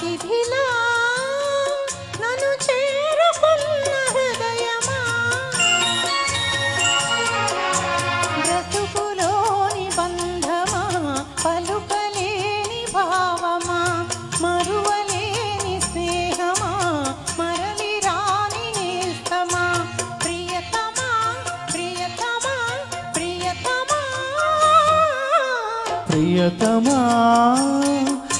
అతిథిలా నన్ను చేరుకున్న హృదయమా? బ్రతుకులోని బంధమా? పలుకలేని భావమా? మరువలేని స్నేహమా? మరలి రాని నిస్తమా ప్రియతమా? ప్రియతమా? ప్రియతమా?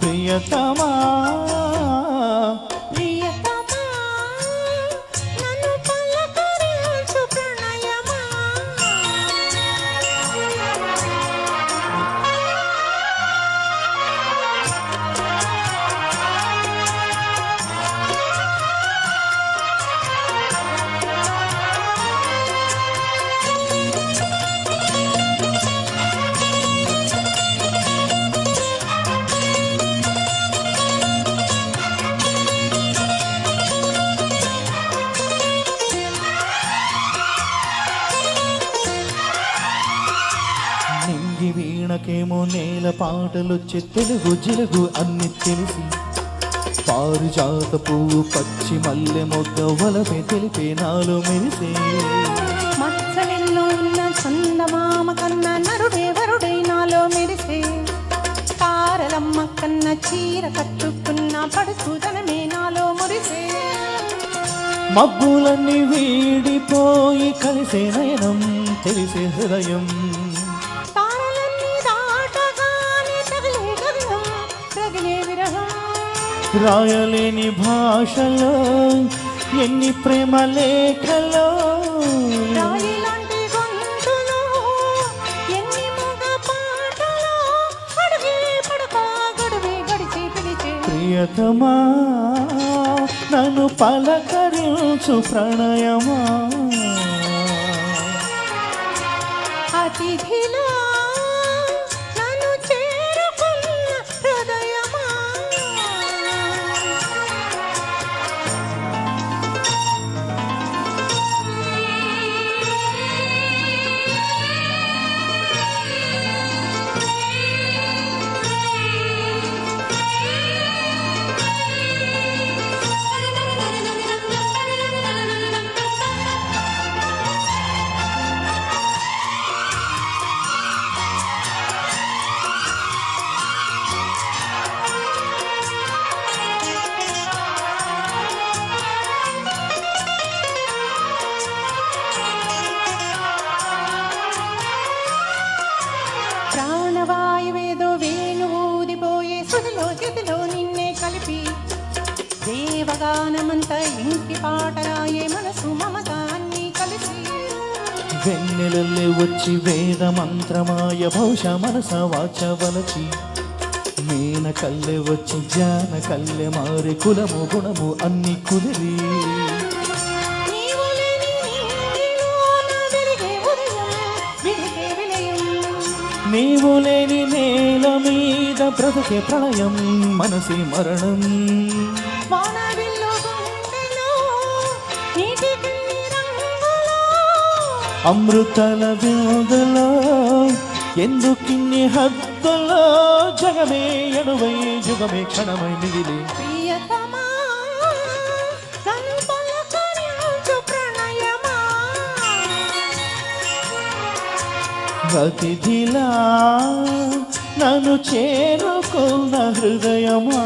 ప్రియతమా? వీణకేమో నేల పాటలొచ్చే తెలుగు జిలుగు అన్ని తెలిసి. పారిజాత పువ్వు పచ్చి మల్లె మొగ్గ వలపే తెలిపే నాలో మెరిసే. మచ్చలెన్నో ఉన్న చందమామ కన్న నరుడే వరుడై నాలో మెరిసే. తారలమ్మ కన్న చీర కట్టుకున్న పడుచుదనమే నాలో మురిసే. మబ్బులన్నీ వీడిపోయి కలిసే నయనం తెలిసే హృదయం. రాయలేని భాషలో ఎన్ని ప్రేమ లేఖలో. ప్రియతమా నన్ను పలకరించు ప్రణయమా. అతిథిలా సుదిలో చేతిలో నిన్నే కలిపి దేవగానమంత ఇంటి పాటరాయే మనసు మమత అన్నీ కలిసి. వెన్నెలల్లే వచ్చి వేద మంత్రమాయ భవిష మనస వాచ వలచి. మేన కల్లె వచ్చి జాన కల్లె మారి కులము గుణము అన్ని కుదిరి నీవు లేని నీలోన బ్రతుకే ప్రళయం మనసి మరణం. అమృతల విందులో ఎందుకిన్ని హద్దులో జగమే ఎడువై జుగమే క్షణమై మిగిలి. ప్రియతమా అతిథిలా నన్ను చేరుకున్న హృదయమా?